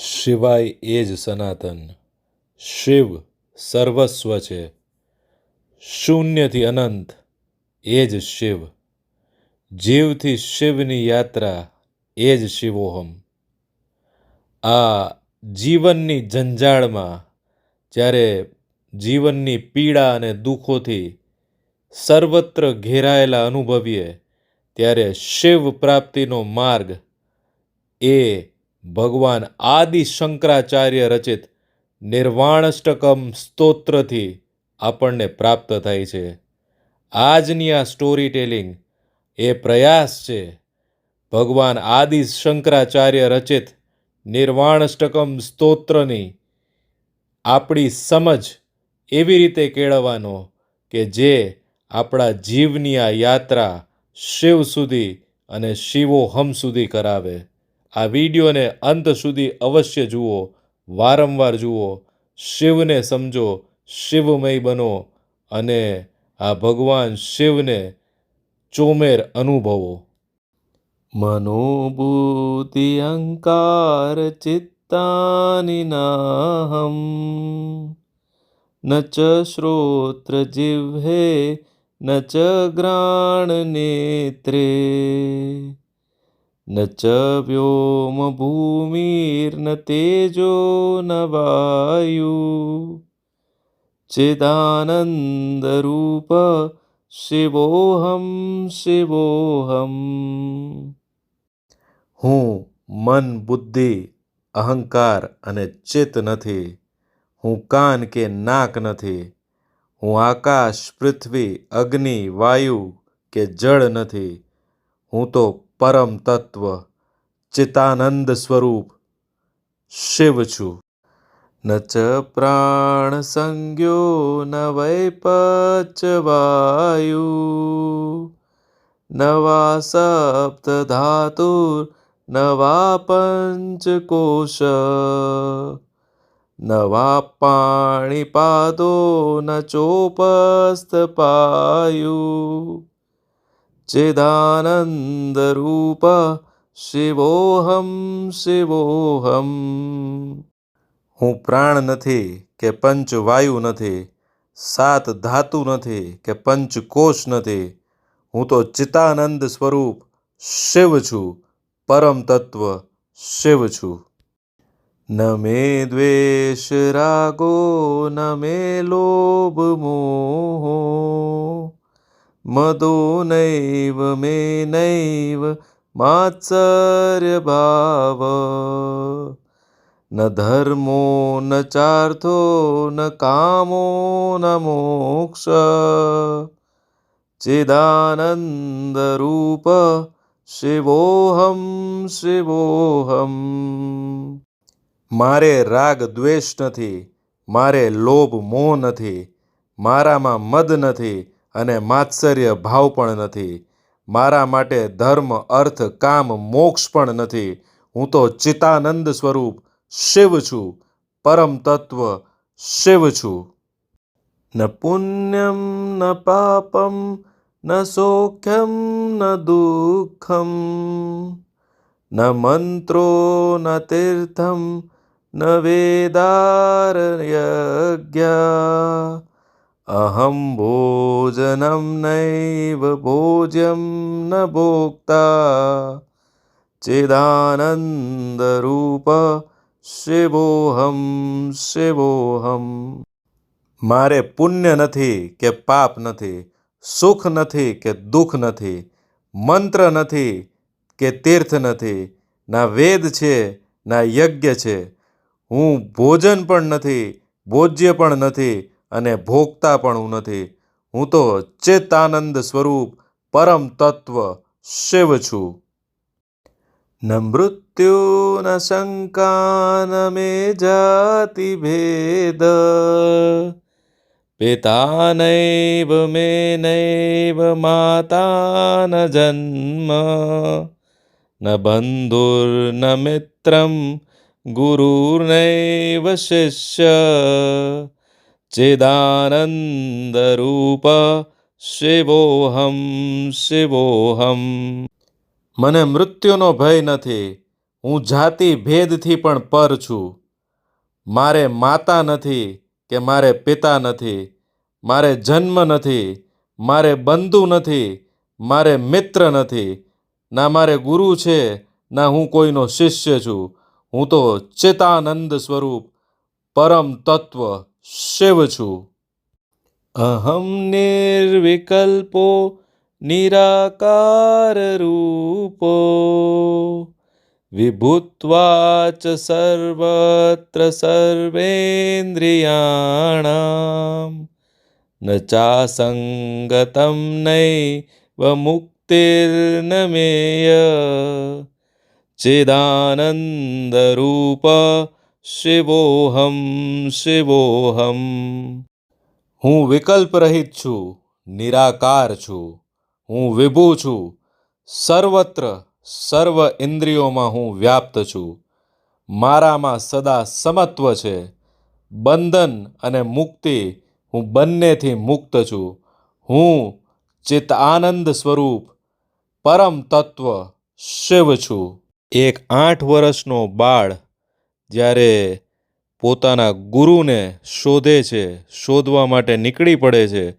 શિવાય એ જ સનાતન. શિવ સર્વસ્વ છે. શૂન્યથી અનંત એ જ શિવ. જીવથી શિવની યાત્રા એ જ શિવોહમ. આ જીવનની જંજાળમાં જ્યારે જીવનની પીડા અને દુઃખોથી સર્વત્ર ઘેરાયેલા અનુભવીએ, ત્યારે શિવ પ્રાપ્તિનો માર્ગ એ ભગવાન આદિ શંકરાચાર્ય રચિત નિર્વાણષ્ટકમ સ્તોત્રથી આપણને પ્રાપ્ત થાય છે. આજની આ સ્ટોરી ટેલિંગ એ પ્રયાસ છે. ભગવાન આદિ શંકરાચાર્ય રચિત નિર્વાણષ્ટકમ સ્તોત્રની આપણી સમજ એવી રીતે કેળવવાનો કે જે આપણા જીવની આ યાત્રા શિવ સુધી અને શિવોહમ સુધી કરાવે. આ વિડીયોને અંત સુધી અવશ્ય જુઓ, વારંવાર જુઓ, શિવને સમજો, શિવમય બનો અને આ ભગવાન શિવને ચોમેર અનુભવો. મનોબુદ્ધિ અહંકાર ચિત્તાની નાહમ, ન ચ શ્રોત્ર જીહ્વે ન ચ ગ્રાણ વ્યોમ ભૂમિર્ન તેજો ન વાયુ ચિદાનંદ રૂપ શિવોહમ શિવોહમ હું મન બુદ્ધિ અહંકાર અને ચિત્ત નથી હું કાન કે નાક નથી હું આકાશ પૃથ્વી અગ્નિ વાયુ કે જળ નથી હું તો પરમ તત્વ, ચિતાનંદ સ્વરૂપ, શિવ છું. ન ચ પ્રાણ સંજ્ઞો, ન વૈપચ વાયુ નવા વા સપ્ત ધાતુર નવા વા પંચકોશ નવા વા પાણીપાદો, ન ચોપસ્ત પાયુ. ચિદાનંદ રૂપ શિવોહમ શિવોહમ હું પ્રાણ નથી કે પંચ વાયુ નથી, સાત ધાતુ નથી કે પંચકોશ નથી, હું તો ચિતાનંદ સ્વરૂપ શિવ છું, પરમ તત્વ શિવ છું. ન મે દ્વેષ રાગો, ન મે લોભ મોહો મદો નૈવ મે નૈવ માત્સર્ય ભાવ ન ધર્મો ન ચાર્થો ન કામો ન મોક્ષ ચિદાનંદ રૂપ શિવોહમ શિવોહમ મારે રાગ દ્વેષ નથી મારે લોભ મોહ નથી મારામાં મદ નથી અને માત્સર્ય ભાવ પણ નથી. મારા માટે ધર્મ, અર્થ, કામ, મોક્ષ પણ નથી. હું તો ચિતાનંદ સ્વરૂપ શિવ છું. પરમ તત્વ શિવ છું. ન પુણ્યમ, ન પાપમ, ન સૌખ્યમ, ન દુઃખમ, ન મંત્રો, ન તીર્થમ, ન વેદારયજ્ઞ અહમ ભોજનમ નૈવ ભોજ્યમ ન ભોક્તા ચેદાનંદરૂપ શિવોહમ શિવોહમ મારે પુણ્ય નથી કે પાપ નથી સુખ નથી કે દુઃખ નથી મંત્ર નથી કે તીર્થ નથી ના વેદ છે ના યજ્ઞ છે હું ભોજન પણ નથી ભોજ્ય પણ નથી અને ભોગતા પણ હું નથી. હું તો ચેતાનંદ સ્વરૂપ પરમ તત્વ શિવ છું. ન મૃત્યુ, ન શંકા, ન મે જાતિ ભેદ. પિતા નૈવ, મે નૈવ, માતા ન જન્મ. ન બંધુર્ન મિત્રમ ગુરુર્નૈવ શિષ્ય. ચિદાનંદ રૂપ શિવોહમ શિવોહમ મને મૃત્યુનો ભય નથી, હું જાતિ ભેદથી પણ પર છું. મારે માતા નથી કે મારે પિતા નથી, મારે જન્મ નથી, મારે બંધુ નથી, મારે મિત્ર નથી. ના મારે ગુરુ છે, ના હું કોઈનો શિષ્ય છું. હું તો ચિતાનંદ સ્વરૂપ, પરમ તત્વ શિવ છું. અહમ નિર્વિકલ્પો નિરાકાર રૂપો વિભૂત્વા ચ સર્વત્ર સર્વેન્દ્રિયાણામ ન ચાસંગતમ નૈવ મુક્તિર્ન મેય. ચિદાનંદરૂપ શિવોહમ શિવોહમ. હું વિકલ્પ રહિત છું, નિરાકાર છું, હું વિભુ છું, સર્વત્ર, સર્વ ઇન્દ્રિયોમાં હું વ્યાપ્ત છું. મારામાં સદા સમત્વ છે, બંધન અને મુક્તિ હું બંનેથી મુક્ત છું. હું ચિત્ત આનંદ સ્વરૂપ, પરમ તત્વ, શિવ છું. એક આઠ વર્ષનો બાળ જ્યારે પોતાના ગુરુને શોધે છે, શોધવા માટે નીકળી પડે છે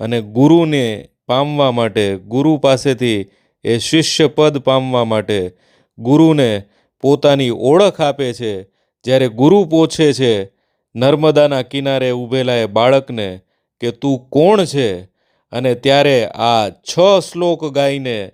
અને ગુરુને પામવા માટે, ગુરુ પાસેથી એ શિષ્ય પદ પામવા માટે ગુરુને પોતાની ઓળખ આપે છે, જ્યારે ગુરુ પોછે છે, નર્મદાના કિનારે ઊભેલા એ બાળકને કે તું કોણ છે? અને ત્યારે આ છ શ્લોક ગાઈને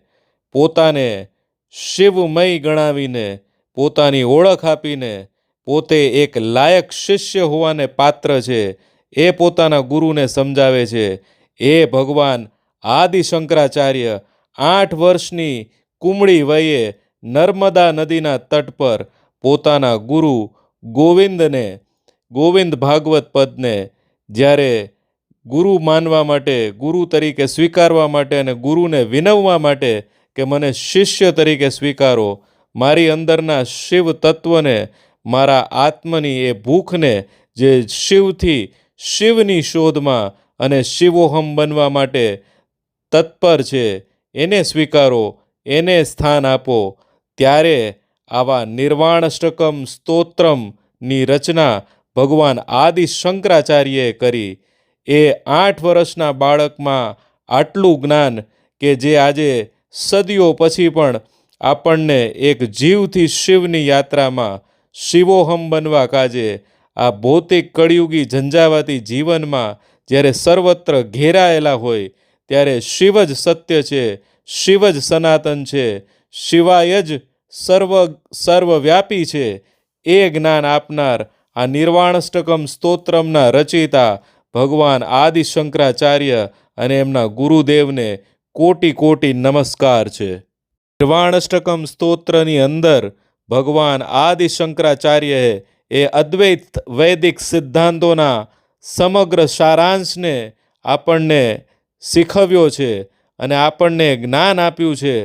પોતાને શિવમય ગણાવીને પોતાની ઓળખ આપીને પોતે એક લાયક શિષ્ય હોવાને પાત્ર છે. એ પોતાના ગુરુને સમજાવે છે. એ ભગવાન આદિ શંકરાચાર્ય આઠ વર્ષની કુમળી વયે નર્મદા નદીના તટ પર પોતાના ગુરુ ગોવિંદને, ગોવિંદ ભાગવત પદને જ્યારે ગુરુ માનવા માટે, ગુરુ તરીકે સ્વીકારવા માટે અને ગુરુને વિનવવા માટે કે મને શિષ્ય તરીકે સ્વીકારો, મારી અંદરના શિવ તત્વને મારા આત્મની એ ભૂખને જે શિવથી શિવની શોધમાં અને શિવોહમ બનવા માટે તત્પર છે, એને સ્વીકારો, એને સ્થાન આપો. ત્યારે આવા નિર્વાણષ્ટકમ સ્તોત્રમની રચના ભગવાન આદિ શંકરાચાર્યએ કરી. એ આઠ વર્ષના બાળકમાં આટલું જ્ઞાન કે જે આજે સદીઓ પછી પણ આપણને એક જીવથી શિવની યાત્રામાં શિવોહમ બનવા કાજે આ ભૌતિક કળિયુગી ઝંઝાવાતી જીવનમાં જ્યારે સર્વત્ર ઘેરાયેલા હોય, ત્યારે શિવ જ સત્ય છે, શિવ જ સનાતન છે, શિવાય જ સર્વ, સર્વવ્યાપી છે. એ જ્ઞાન આપનાર આ નિર્વાણષ્ટકમ સ્તોત્રમના રચયિતા ભગવાન આદિ શંકરાચાર્ય અને એમના ગુરુદેવને કોટી કોટી નમસ્કાર છે. નિર્વાણષ્ટકમ સ્તોત્રની અંદર ભગવાન આદિ શંકરાચાર્યએ એ અદ્વૈત વૈદિક સિદ્ધાંતોના સમગ્ર સારાંશને આપણને શીખવ્યો છે અને આપણને જ્ઞાન આપ્યું છે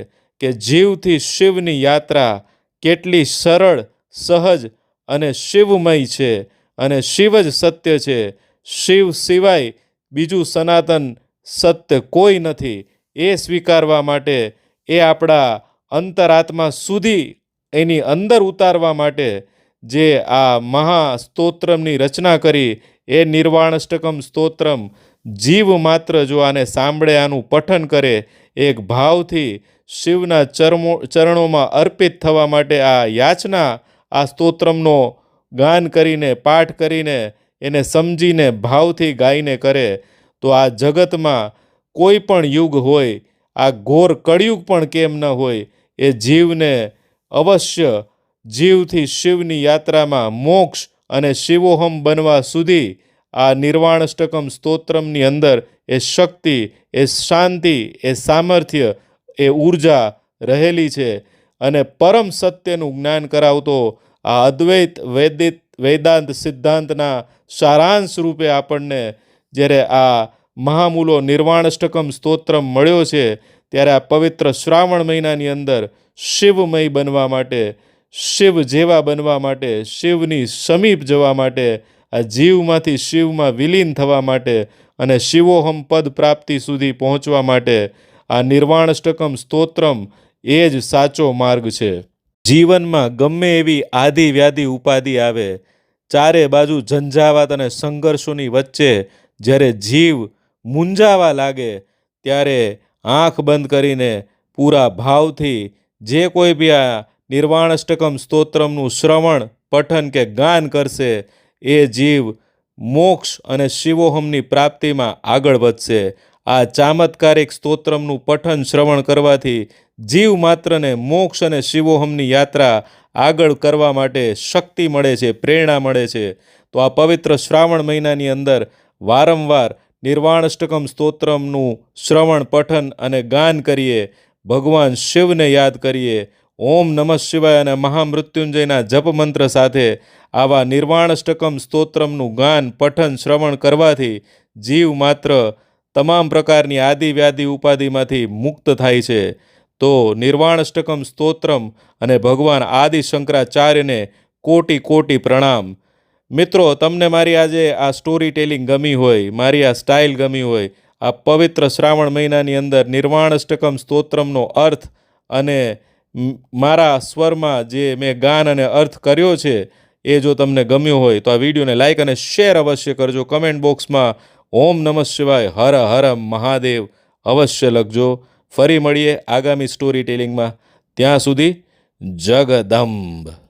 કે જીવથી શિવની યાત્રા કેટલી સરળ, સહજ અને શિવમય છે અને શિવ જ સત્ય છે. શિવ સિવાય બીજું સનાતન સત્ય કોઈ નથી. એ સ્વીકારવા માટે એ આપણા અંતરાત્મા સુધી એની અંદર ઉતારવા માટે જે આ મહા સ્તોત્રમની રચના કરી, એ નિર્વાણષ્ટકમ સ્તોત્રમ, જીવ માત્ર જો આને સાંભળે, આનું પઠન કરે, એક ભાવથી શિવના ચરમો, ચરણોમાં અર્પિત થવા માટે આ યાચના, આ સ્તોત્રમનો ગાન કરીને, પાઠ કરીને, એને સમજીને, ભાવથી ગાઈને કરે, તો આ જગતમાં કોઈ પણ યુગ હોય, આ ઘોર કળિયુગ પણ કેમ ન હોય, એ જીવને અવશ્ય જીવથી શિવની યાત્રામાં મોક્ષ અને શિવોહમ બનવા સુધી આ નિર્વાણષ્ટકમ સ્તોત્રમની અંદર એ શક્તિ, એ શાંતિ, એ સામર્થ્ય, એ ઊર્જા રહેલી છે અને પરમ સત્યનું જ્ઞાન કરાવતો આ અદ્વૈત વૈદિત વેદાંત સિદ્ધાંતના સારાંશ રૂપે આપણને જ્યારે આ મહામૂલો નિર્વાણષ્ટકમ સ્તોત્રમ મળ્યો છે ત્યારે આ પવિત્ર શ્રાવણ મહિનાની અંદર શિવમય બનવા માટે, શિવ જેવા બનવા માટે, શિવની સમીપ જવા માટે, આ જીવમાંથી શિવમાં વિલીન થવા માટે અને શિવોહમ પદ પ્રાપ્તિ સુધી પહોંચવા માટે આ નિર્વાણષ્ટકમ સ્તોત્રમ એ જ સાચો માર્ગ છે. જીવનમાં ગમે એવી આધિ વ્યાધિ ઉપાધિ આવે, ચારે બાજુ ઝંઝાવાત અને સંઘર્ષોની વચ્ચે જ્યારે જીવ મૂંઝાવા લાગે, ત્યારે આંખ બંધ કરીને પૂરા ભાવથી જે કોઈ બી આ નિર્વાણષ્ટકમ સ્તોત્રમનું શ્રવણ, પઠન કે ગાન કરશે, એ જીવ મોક્ષ અને શિવોહમની પ્રાપ્તિમાં આગળ વધશે. આ ચામત્કારિક સ્તોત્રમનું પઠન શ્રવણ કરવાથી જીવ માત્રને મોક્ષ અને શિવોહમની યાત્રા આગળ કરવા માટે શક્તિ મળે છે, પ્રેરણા મળે છે. તો આ પવિત્ર શ્રાવણ મહિનાની અંદર વારંવાર નિર્વાણષ્ટકમ સ્તોત્રમનું શ્રવણ, પઠન અને ગાન કરીએ. ભગવાન શિવને યાદ કરીએ. ઓમ નમઃ શિવાય અને મહામૃત્યુંજયના જપ મંત્ર સાથે આવા નિર્વાણષ્ટકમ સ્તોત્રમનું ગાન, પઠન, શ્રવણ કરવાથી જીવ માત્ર તમામ પ્રકારની આદિ વ્યાધિ ઉપાધિમાંથી મુક્ત થાય છે. તો નિર્વાણષ્ટકમ સ્તોત્રમ અને ભગવાન આદિ શંકરાચાર્યને કોટી કોટી પ્રણામ. મિત્રો, તમને મારી આજે આ સ્ટોરી ટેલિંગ ગમી હોય, મારી આ સ્ટાઇલ ગમી હોય, આ પવિત્ર શ્રાવણ મહિનાની અંદર નિર્વાણષ્ટકમ સ્તોત્રમનો અર્થ અને મારા સ્વરમાં જે મેં ગાન અને અર્થ કર્યો છે, એ જો તમને ગમ્યો હોય, તો આ વિડીયોને લાઇક અને શેર અવશ્ય કરજો. કમેન્ટ બોક્સમાં ઓમ નમઃ શિવાય, હર હર મહાદેવ અવશ્ય લખજો. ફરી મળીએ આગામી સ્ટોરી ટેલિંગમાં ત્યાં સુધી જગદંબ.